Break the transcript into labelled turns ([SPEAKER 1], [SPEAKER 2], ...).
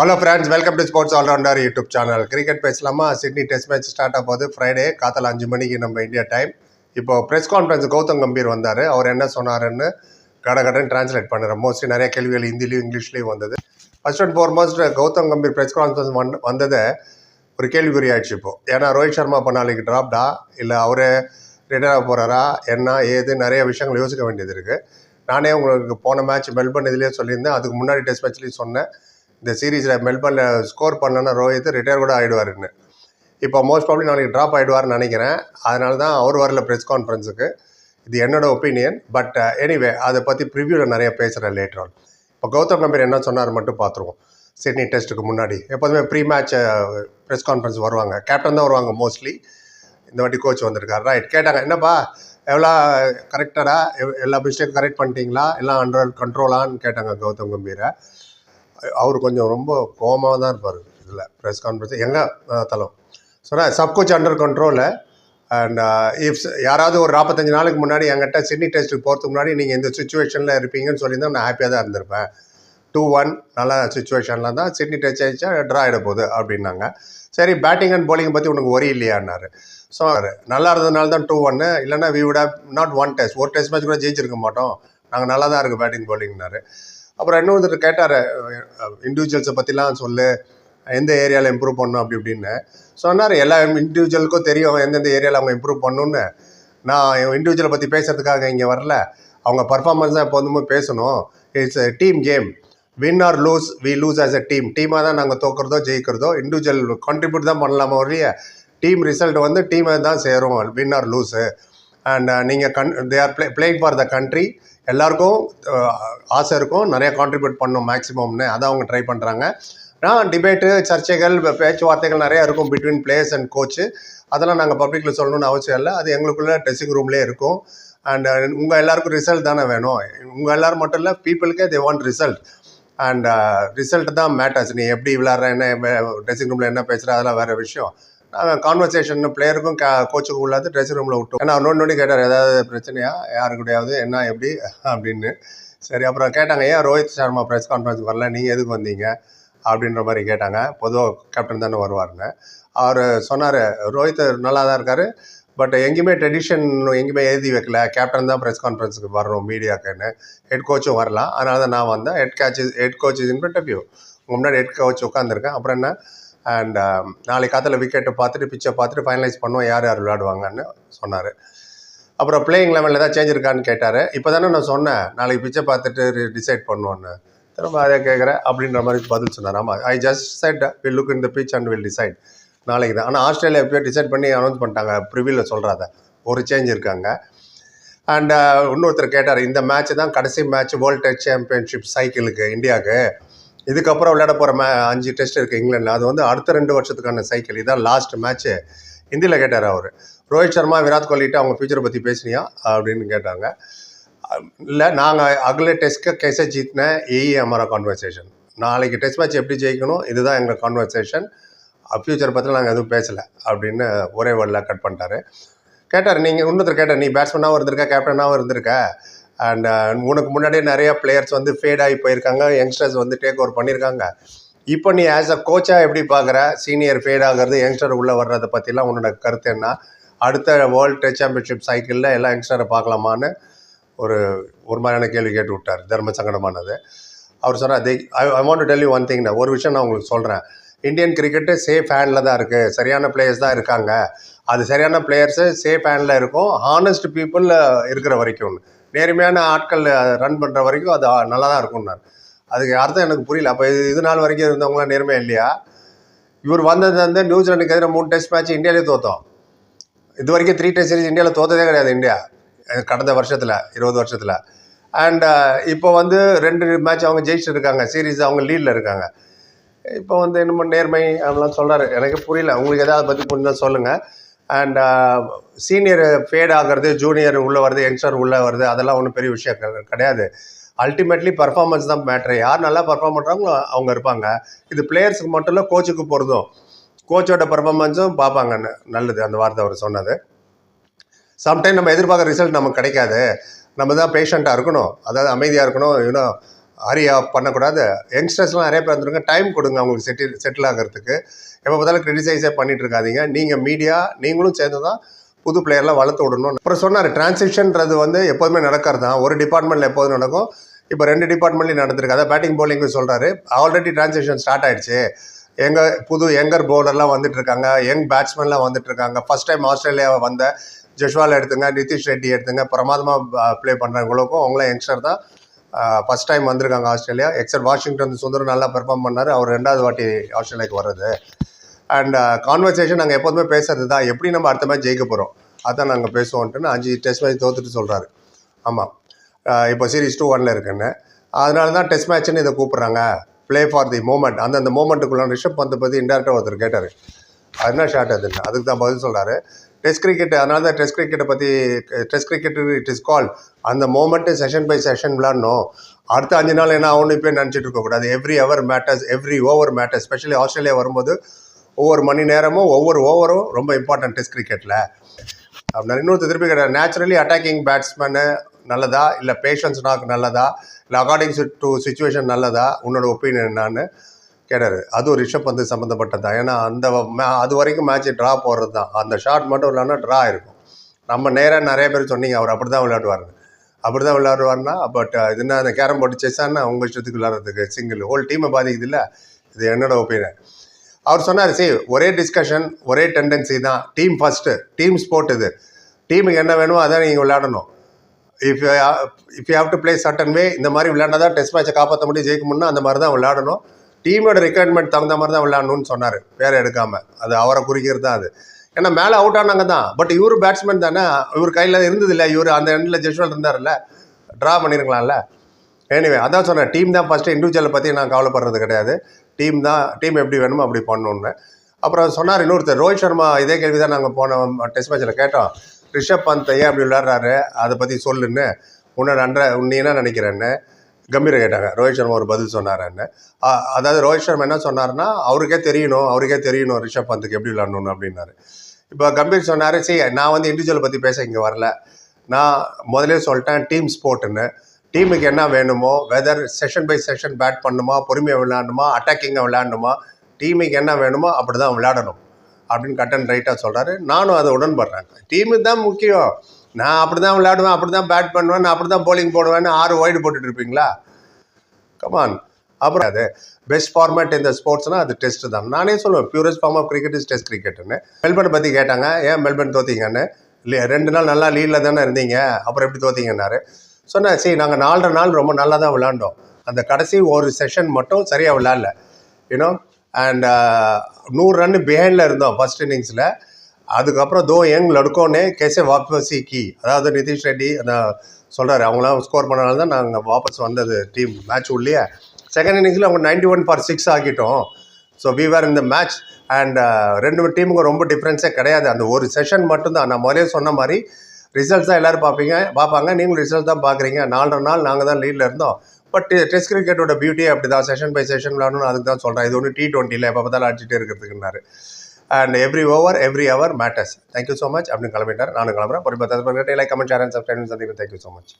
[SPEAKER 1] Hello friends welcome to sports allrounder YouTube channel cricket பேசலாமா? Sydney test match start ஆக போகுது Friday காத்தால அஞ்சு மணிக்கு நம்ம இந்தியா டைம் இப்போ ப்ரெஸ் கான்ஃபரன்ஸ் கௌதம் கம்பீர் வந்தார். அவர் என்ன சொன்னாருன்னு கட கடன் டிரான்ஸ்லேட் பண்ணுறேன். மோஸ்ட்லி நிறைய கேள்விகள் ஹிந்திலையும் இங்கிலீஷ்லேயும் வந்தது. First and foremost Gautam Gambhir press conference வந் வந்ததை ஒரு கேள்விக்குறி ஆயிடுச்சு இப்போ. ஏன்னா ரோஹித் சர்மா இப்போ நாளைக்கு ட்ராப்டா இல்லை அவரே ரிட்டையர் ஆக போகிறாரா என்ன ஏது? நிறைய விஷயங்கள் யோசிக்க வேண்டியது இருக்குது நானே உங்களுக்கு போன மேட்ச் மெல்பர்ன் இதுலேயே சொல்லியிருந்தேன். அதுக்கு முன்னாடி டெஸ்ட் மேட்ச்லேயும் சொன்னேன். இந்த சீரீஸில் மெல்பர்னில் ஸ்கோர் பண்ணலன்னா ரோஹித் ரிட்டையர் கூட ஆகிடுவாருன்னு இப்போ மோஸ்ட் ப்ராப்ளி நாளைக்கு ட்ராப் ஆகிடுவார்னு நினைக்கிறேன். அதனால தான் அவர் வரல ப்ரெஸ் கான்ஃபரன்ஸுக்கு இது என்னோடய ஒப்பீனியன் பட் எனிவே அதை பற்றி ப்ரிவ்யூவில் நிறைய பேசுகிறேன் லேட்டர் ஆன் இப்போ கௌதம் கம்பீர் என்ன சொன்னார் மட்டும் பார்த்துருவோம் சிட்னி டெஸ்ட்டுக்கு முன்னாடி. எப்போதுமே ப்ரீ மேட்ச் ப்ரெஸ் கான்ஃபரன்ஸ் வருவாங்க. கேப்டன் தான் வருவாங்க மோஸ்ட்லி இந்த வாட்டி கோச் வந்திருக்காரு. ரைட் கேட்டாங்க என்னப்பா எவ்வளோ கரெக்டடா எல்லா மிஸ்டேக் கரெக்ட் பண்ணிட்டீங்களா? எல்லாம் அண்டர் கண்ட்ரோலான்னு கேட்டாங்க கௌதம் கம்பீரை. அவர் கொஞ்சம் ரொம்ப கோமாக தான் இருப்பார் இதில் ப்ரெஸ் கான்ஃபரன்ஸ் எங்கே தலம் சொன்னால் சப்கோச் அண்டர் கண்ட்ரோலு அண்ட் இஃப் யாராவது ஒரு நாற்பத்தஞ்சு நாளுக்கு முன்னாடி என்கிட்ட சிட்னி டெஸ்ட்டுக்கு போகிறதுக்கு முன்னாடி நீங்கள் இந்த சுச்சுவேஷனில் இருப்பீங்கன்னு சொல்லியிருந்தா நான் ஹாப்பியாக தான் இருந்திருப்பேன். டூ ஒன் நல்ல சுச்சுவேஷனில் தான் சிட்னி டச் ஆயிடுச்சா ட்ரா ஆகிட போகுது அப்படின்னாங்க. சரி பேட்டிங் அண்ட் போலிங்கை பற்றி உனக்கு ஒரி இல்லையான்னாரு. ஸோ நல்லா இருந்ததுனால தான் டூ ஒன்னு இல்லைன்னா we would not won test ஒரு டெஸ்ட் மேட்ச் கூட ஜெயிச்சிருக்க மாட்டோம். நாங்கள் நல்லா தான் இருக்குது பேட்டிங் போலிங்னாரு அப்புறம் இன்னொருத்தர் கேட்டார் இண்டிவிஜுவல்ஸை பற்றிலாம் சொல்லு எந்த ஏரியாவில் இம்ப்ரூவ் பண்ணணும்? அப்படி இப்படின்னு. சொன்னார் எல்லா இண்டிவிஜுவலுக்கும் தெரியும் எந்தெந்த ஏரியாவில் அவங்க இம்ப்ரூவ் பண்ணணும்னு. நான் இண்டிவிஜுவலை பற்றி பேசுறதுக்காக இங்கே வரல. அவங்க பர்ஃபார்மன்ஸ் தான் எப்போதுமே பேசணும். It's team game win or lose we lose as a team டீமாக தான் நாங்கள் தோக்குறதோ ஜெயிக்கிறதோ இண்டிவிஜுவல் கான்ட்ரிபியூட் தான் பண்ணலாமா ஒழிய டீம் ரிசல்ட் வந்து டீமை தான் சேரும். வின் ஆர் லூஸு அண்ட் நீங்கள் can they are play playing for the country எல்லாருக்கும் uh, ஆசை இருக்கும். நிறைய கான்ட்ரிபியூட் பண்ணணும் மேக்ஸிமம்னு அதை அவங்க ட்ரை பண்ணுறாங்க நான் டிபேட்டு சர்ச்சைகள் பேச்சுவார்த்தைகள் நிறையா இருக்கும் பிட்வீன் பிளேயர்ஸ் அண்ட் கோச்சு அதெல்லாம் நாங்கள் பப்ளிக்கில் சொல்லணும்னு அவசியம் இல்லை. அது எங்களுக்குள்ளே ட்ரெஸ்ஸிங் ரூம்லேயே இருக்கும். அண்ட் uh, உங்கள் எல்லாருக்கும் ரிசல்ட் தானே வேணும். உங்கள் எல்லோரும் மட்டும் இல்லை பீப்புளுக்கே they want result and result தான் மேட்டர்ஸ் நீ எப்படி விளாட்ற என்ன ட்ரெஸ்ஸிங் ரூமில் என்ன பேசுகிற அதெல்லாம் வேறு விஷயம். நாங்கள் கான்வர்சேஷன் பிளேயருக்கும் கோச்சுக்கும் உள்ளாது ட்ரெஸ்ஸிங் ரூமில் விட்டோம். ஏன்னா நோண்டி நோண்டி கேட்டார் ஏதாவது பிரச்சனையா? யாரு கூடயாவது என்ன எப்படி? அப்படின்னு. சரி அப்புறம் கேட்டாங்க ஏன் ரோஹித் சர்மா ப்ரெஸ் கான்ஃபரன்ஸ் வரல? நீங்கள் எதுக்கு வந்தீங்க? அப்படின்ற மாதிரி கேட்டாங்க. பொதுவாக கேப்டன் தானே வருவாருன்னு. அவர் சொன்னார் ரோஹித் நல்லா தான் இருக்கார் பட் எங்கேயுமே ட்ரெடிஷன் எங்கேயுமே எழுதி வைக்கல. கேப்டன் தான் ப்ரெஸ் கான்ஃபரன்ஸுக்கு வரணும் மீடியாக்குன்னு. ஹெட் கோச்சும் வரலாம். அதனால தான் நான் வந்தேன். Head coach head coach is interview உங்கள் முன்னாடி ஹெட் கோச் உட்காந்துருக்கேன் அப்புறம் என்ன? அண்ட் um, நாளைக்கு காத்தில் விக்கெட்டை பார்த்துட்டு பிச்சை பார்த்துட்டு ஃபைனலைஸ் பண்ணுவோம் யார் யார் விளையாடுவாங்கன்னு சொன்னார். அப்புறம் பிளேயிங் லெவலில் ஏதாவது சேஞ்ச் இருக்கான்னு கேட்டார். இப்போ தானே நான் சொன்னேன் நாளைக்கு பிச்சை பார்த்துட்டு டிசைட் பண்ணுவோன்னு. திரும்ப அதை கேட்குறேன் அப்படின்ற மாதிரி பதில் சொன்னார். ஆமாம் I just said will look in the pitch and will decide நாளைக்கு தான். ஆனால் ஆஸ்திரேலியா எப்பயோ டிசைட் பண்ணி அனௌன்ஸ் பண்ணிட்டாங்க ப்ரிவியூவில் சொல்கிறாத ஒரு சேஞ்ச் இருக்காங்க. அண்ட் uh, இன்னொருத்தர் கேட்டார் இந்த மேட்ச் தான் கடைசி மேட்ச் வேர்ல்டு டெஸ்ட் சாம்பியன்ஷிப் சைக்கிளுக்கு இந்தியாவுக்கு இதுக்கப்புறம் விளையாட போகிற மே அஞ்சு டெஸ்ட் இருக்குது இங்கிலாண்டில் அது வந்து அடுத்த ரெண்டு வருஷத்துக்கான சைக்கிள் இதான் லாஸ்ட் மேட்ச்சு ஹிந்தியில் கேட்டார் அவர். ரோஹித் சர்மா விராட் கோலிகிட்ட அவங்க ஃபியூச்சரை பற்றி பேசினியா? அப்படின்னு கேட்டாங்க. இல்லை நாங்கள் அகல டெஸ்ட்க்கு கேச ஜீத்ன ஏஇ அமரா கான்வர்சேஷன் நாளைக்கு டெஸ்ட் மேட்ச் எப்படி ஜெயிக்கணும்? இதுதான் எங்கள் கான்வர்சேஷன் ஃப்யூச்சரை பற்றி நாங்கள் எதுவும் பேசலை. அப்படின்னு ஒரே வேர்டில் கட் பண்ணிட்டாரு. கேட்டார் நீங்கள் இன்னொருத்தர் கேட்டார் நீ பேட்ஸ்மேனாகவும் இருந்திருக்க கேப்டனாகவும் இருந்திருக்க? அண்ட் uh, உனக்கு முன்னாடியே நிறைய பிளேயர்ஸ் வந்து ஃபேட் ஆகி போயிருக்காங்க. யங்ஸ்டர்ஸ் வந்து டேக் ஓவர் பண்ணியிருக்காங்க. இப்போ நீ ஆஸ் அ கோச்சாக எப்படி பார்க்குற? சீனியர் ஃபேட் ஆகிறது யங்ஸ்டர் உள்ளே வர்றதை பற்றிலாம் உன்னோட கருத்து என்ன? அடுத்த வேர்ல்டு டெஸ்ட் சாம்பியன்ஷிப் சைக்கிளில் எல்லாம் யங்ஸ்டரை பார்க்கலாமான்னு ஒரு ஒரு மாதிரியான கேள்வி கேட்டு விட்டார். தர்ம சங்கடமானது. அவர் சொன்னார் they I I want to tell you one thing ஒரு விஷயம் நான் உங்களுக்கு சொல்கிறேன் இந்தியன் கிரிக்கெட்டு சேஃப் ஹேண்டில் தான் இருக்குது சரியான பிளேயர்ஸ் தான் இருக்காங்க. அது சரியான பிளேயர்ஸு சேஃப் ஹேண்டில் இருக்கும். ஹானஸ்ட் பீப்புள் இருக்கிற வரைக்கும். நேர்மையான ஆட்கள் ரன் பண்ணுற வரைக்கும் அது நல்லா தான் இருக்கும்னார் அதுக்கு அர்த்தம் எனக்கு புரியல. அப்போ இது இது நாள் வரைக்கும் இருந்தவங்களாம் நேர்மையாக இல்லையா? இவர் வந்தது வந்து நியூசிலாண்டுக்கு எதிராக மூணு டெஸ்ட் மேட்ச் இந்தியாவிலே தோத்தோம். இது வரைக்கும் த்ரீ டெஸ்ட் சீரிஸ் இந்தியாவில் தோத்ததே கிடையாது இந்தியா. கடந்த வருஷத்தில் இருபது வருஷத்தில். அண்ட் இப்போ வந்து ரெண்டு மேட்ச் அவங்க ஜெயிச்சுட்டு இருக்காங்க சீரீஸ் அவங்க லீடில் இருக்காங்க. இப்போ வந்து என்னமோ நேர்மை அப்படிலாம் சொல்கிறாரு எனக்கு புரியல. உங்களுக்கு எதாவது பற்றி புரிஞ்சால் சொல்லுங்கள் அண்ட் சீனியர் ஃபேட் ஆகிறது ஜூனியர் உள்ளே வருது யங்ஸ்டர் உள்ளே வருது அதெல்லாம் ஒன்றும் பெரிய விஷயம் கிடையாது. அல்டிமேட்லி பர்ஃபார்மன்ஸ் தான் மேட்ரு யார் நல்லா பர்ஃபார்ம் பண்ணுறாங்களோ அவங்க இருப்பாங்க. இது பிளேயர்ஸுக்கு மட்டும் இல்லை கோச்சுக்கு போகிறதும் கோச்சோட பர்ஃபார்மன்ஸும் பார்ப்பாங்க. நல்லது. அந்த வார்த்தை அவர் சொன்னது. சம்டைம் நம்ம எதிர்பார்க்குற ரிசல்ட் நமக்கு கிடைக்காது. நம்ம தான் பேஷண்ட்டாக இருக்கணும். அதாவது அமைதியாக இருக்கணும். இன்னும் ஹரியா பண்ணக்கூடாது. யங்ஸ்டர்ஸ்லாம் நிறைய பேர் வந்துருங்க. டைம் கொடுங்க அவங்களுக்கு செட்டில் செட்டில் ஆகிறதுக்கு. எப்போ பார்த்தாலும் கிரிட்டிசைஸே பண்ணிட்டு இருக்காதிங்க. நீங்கள் மீடியா நீங்களும் சேர்ந்து தான் புது பிளேயர்லாம் வளர்த்து விடணும். அப்புறம் சொன்னார் டிரான்சிஷன்றது வந்து எப்போதுமே நடக்கிறது தான். ஒரு டிபார்ட்மெண்ட்டில் எப்போதும் நடக்கும்? இப்போ ரெண்டு டிபார்ட்மெண்ட்லையும் நடந்திருக்கு. அதான் பேட்டிங் பவுலிங்கு சொல்கிறாரு ஆல்ரெடி டிரான்சிஷன் ஸ்டார்ட் ஆயிடுச்சு. எங்கள் புது யங்கர் பவுலர்லாம் வந்துட்டு இருக்காங்க. யங் பேட்ஸ்மேன்லாம் வந்துட்டு இருக்காங்க. ஃபர்ஸ்ட் டைம் ஆஸ்திரேலியாவை வந்த ஜெஷ்வால் எடுத்துங்க நிதிஷ் ரெட்டி எடுத்துங்க பிரமாதமாக ப்ளே பண்ணுறவங்களுக்கும் அவங்களாம் யங்ஸ்டர் தான் ஃபர்ஸ்ட் டைம் வந்திருக்காங்க ஆஸ்திரேலியா. எக்ஸப்ட் வாஷிங்டன் சுந்தரம் நல்லா பெர்ஃபார்ம் பண்ணார். அவர் ரெண்டாவது வாட்டி ஆஸ்திரேலியாவுக்கு வர்றது. அண்ட் கான்வர்சேஷன் நாங்கள் எப்போதுமே பேசுறது தான். எப்படி நம்ம அடுத்த மேட்ச் ஜெயிக்க போகிறோம் அதான் நாங்கள் பேசுவோன்ட்டுன்னு அஞ்சு டெஸ்ட் மேட்ச் தோத்துட்டு சொல்கிறாரு ஆமாம் இப்போ சீரிஸ் டூ ஒனில் இருக்குன்னு. அதனால தான் டெஸ்ட் மேட்ச்னு இதை கூப்பிட்றாங்க. ப்ளே ஃபார் தி மூமெண்ட் அந்த அந்த மூமெண்ட்டுக்குள்ள ரிஷப் பந்தை பற்றி இன்டெரக்டாக ஒருத்தர் கேட்டார். அது என்ன ஷார்ட் அதுன்னு. அதுக்கு தான் பதில் சொல்கிறாரு டெஸ்ட் கிரிக்கெட் அதனால தான் டெஸ்ட் கிரிக்கெட்டை பற்றி test cricket it is call அந்த மூமெண்ட்டு செஷன் பை செஷன் விளாட்ணும் அடுத்த அஞ்சு நாள் என்ன ஆகணும் இப்போ நினச்சிட்டு இருக்கக்கூடாது every hour matters every over matters specially Australia வரும்போது ஒவ்வொரு மணி நேரமும் ஒவ்வொரு ஓவரும் ரொம்ப இம்பார்ட்டன்ட் டெஸ்ட் கிரிக்கெட்டில் அப்படின்னா இன்னொருத்தர் திருப்பி கிடையாது நேச்சுரலி அட்டாக்கிங் பேட்ஸ்மேனு நல்லதா? இல்லை பேஷன்ஸ் நாக்கு நல்லதா? இல்லை அக்கார்டிங் டு சுச்சுவேஷன் நல்லதா? உன்னோட ஒப்பீனியன் என்னான்னு? கிணறு அதுவும் ரிஷப் வந்து சம்மந்தப்பட்டது தான். ஏன்னா அந்த மே- அது வரைக்கும் மேட்ச் ட்ரா போடுறது தான். அந்த ஷாட் மட்டும் இல்லைன்னா ட்ரா இருக்கும். நம்ம நேராக நிறைய பேர் சொன்னீங்க அவர் அப்படி தான் விளையாடுவார் அப்படி தான் விளையாடுவார்னா பட் இது என்ன அந்த கேரம் போர்டு செஸ்ஸானா உங்கள் இஷ்டத்துக்கு விளையாடுறதுக்கு சிங்கிள் ஹோல் டீமை பாதிக்குது இல்லை? இது என்னோட ஒப்பீனியன் அவர் சொன்னார் சரி ஒரே டிஸ்கஷன் ஒரே டெண்டன்சி தான். டீம் ஃபஸ்ட்டு டீம் ஸ்போர்ட் இது. டீமுக்கு என்ன வேணுமோ அதான் நீங்கள் விளையாடணும். If if you have to play certain way இந்த மாதிரி விளையாண்டா தான் டெஸ்ட் மேட்சை காப்பாற்ற முடியும். ஜெயிக்க முடியும்னா அந்த மாதிரி தான் விளையாடணும். டீமோட ரெக்குயர்மெண்ட் தகுந்த மாதிரி தான் விளையாடணும்னு சொன்னார். பேரை எடுக்காமல் அது அவரை குறிக்கிறது தான் அது. ஏன்னா மேலே அவுட் ஆனாங்க தான். பட் இவர் பேட்ஸ்மேன் தானே. இவர் கையில் இருந்தது இல்லை. இவர் அந்த எண்டில் ஜெஸ்வல் இருந்தார்ல ட்ரா பண்ணியிருக்கலாம்ல எனிவே அதான் சொன்னேன். டீம் தான் ஃபஸ்ட்டு இண்டிவிஜுவலை பற்றி நான் கவலைப்படுறது கிடையாது. டீம் தான் டீம் எப்படி வேணுமோ அப்படி பண்ணணுன்னு அப்புறம் சொன்னார் இன்னொருத்தர். ரோஹித் சர்மா இதே கேள்வி தான் நாங்கள் போன டெஸ்ட் மேட்ச்சில் கேட்டோம். ரிஷப் பந்த் ஏன் அப்படி விளையாடுறாரு? அதை பற்றி சொல்லுன்னு. உன்னோட அன்ற நீ என்ன நினைக்கிறேன்னு. கம்பீர கேட்டாங்க. ரோஹித் சர்மா ஒரு பதில் சொன்னாருன்னு. அதாவது ரோஹித் சர்மா என்ன சொன்னார்னா அவருக்கே தெரியணும் அவருக்கே தெரியணும் ரிஷப் பந்துக்கு எப்படி விளாடணும் அப்படின்னாரு. இப்போ கம்பீர் சொன்னார் சரி நான் வந்து இண்டிவிஜுவல் பற்றி பேச இங்கே வரல. நான் முதலே சொல்லிட்டேன் டீம் ஸ்போர்ட்டுன்னு டீமுக்கு என்ன வேணுமோ whether session by session bat பண்ணுமா பொறுமையாக விளையாடணுமா அட்டாக்கிங்காக விளையாடணுமா டீமுக்கு என்ன வேணுமோ அப்படி தான் விளையாடணும். அப்படின்னு கட் அண்ட் ரைட்டாக சொல்கிறாரு நானும் அதை உடன்படுறேன். டீமு தான் முக்கியம். நான் அப்படி தான் விளையாடுவேன் அப்படி தான் பேட் பண்ணுவேன் நான் அப்படி தான் போலிங் போடுவேன்னு ஆறு ஒய்டு போட்டுட்டு இருப்பீங்களா கமான் அப்புறம் அது பெஸ்ட் ஃபார்மேட் இந்த ஸ்போர்ட்ஸ்னால் அது டெஸ்ட் தான். நானே சொல்லுவேன் purest form of cricket is test கிரிக்கெட்டுன்னு Melbourne பற்றி கேட்டாங்க ஏன் மெல்பர்ன் தோத்தீங்கன்னு? இல்லை ரெண்டு நாள் நல்லா லீடில் தானே இருந்தீங்க அப்புறம் எப்படி தோத்தீங்கன்னாரு? சொன்னேன் சரி நாங்கள் நாலரை நாள் ரொம்ப நல்லா தான் விளாண்டோம் அந்த கடைசி ஒரு செஷன் மட்டும் சரியாக விளாட்ல யூனோ அண்ட் uh, நூறு ரன் பிஹைண்டில் இருந்தோம் ஃபர்ஸ்ட் இன்னிங்ஸில் அதுக்கப்புறம் தோ யங் லடுக்கோனே கேசே வாபசி கி. அதாவது நிதிஷ் ரெட்டி அந்த சொல்கிறாரு அவங்களாம் ஸ்கோர் பண்ணனால தான் நாங்கள் வாபஸ் வந்தது டீம் மேட்ச் உள்ளே செகண்ட் இன்னிங்ஸில் அவங்க நைன்டி ஒன் ஃபார் சிக்ஸ் ஆக்கிட்டோம் ஸோ வி வேர் இந்த மேட்ச் அண்ட் ரெண்டு டீமுக்கும் ரொம்ப டிஃப்ரென்ஸே கிடையாது. அந்த ஒரு செஷன் மட்டும்தான். நான் முதலே சொன்ன மாதிரி ரிசல்ட்ஸ் தான் எல்லோரும் பார்ப்பீங்க. பார்ப்பாங்க. நீங்களும் ரிசல்ட் தான் பார்க்குறீங்க. நாலரை நாள் நாங்கள் தான் லீடில் இருந்தோம். பட் டெஸ்ட் கிரிக்கெட்டோட பியூட்டி அப்படி தான் செஷன் பை செஷன் விளாடணும்னு அதுக்கு தான் சொல்கிறேன் இது ஒன்று டி டுவெண்ட்டியில் எப்போ பார்த்தாலும் அடிச்சுட்டே இருக்கிறதுக்குன்னாரு. And every over every hour matters thank you so much அப்படின்னு கிளம்பிட்டார் நானும் கிளம்புறேன் ஒரு பத்து like comment share and subscribe சந்திக்கிறேன் தேங்க்யூ ஸோ மச்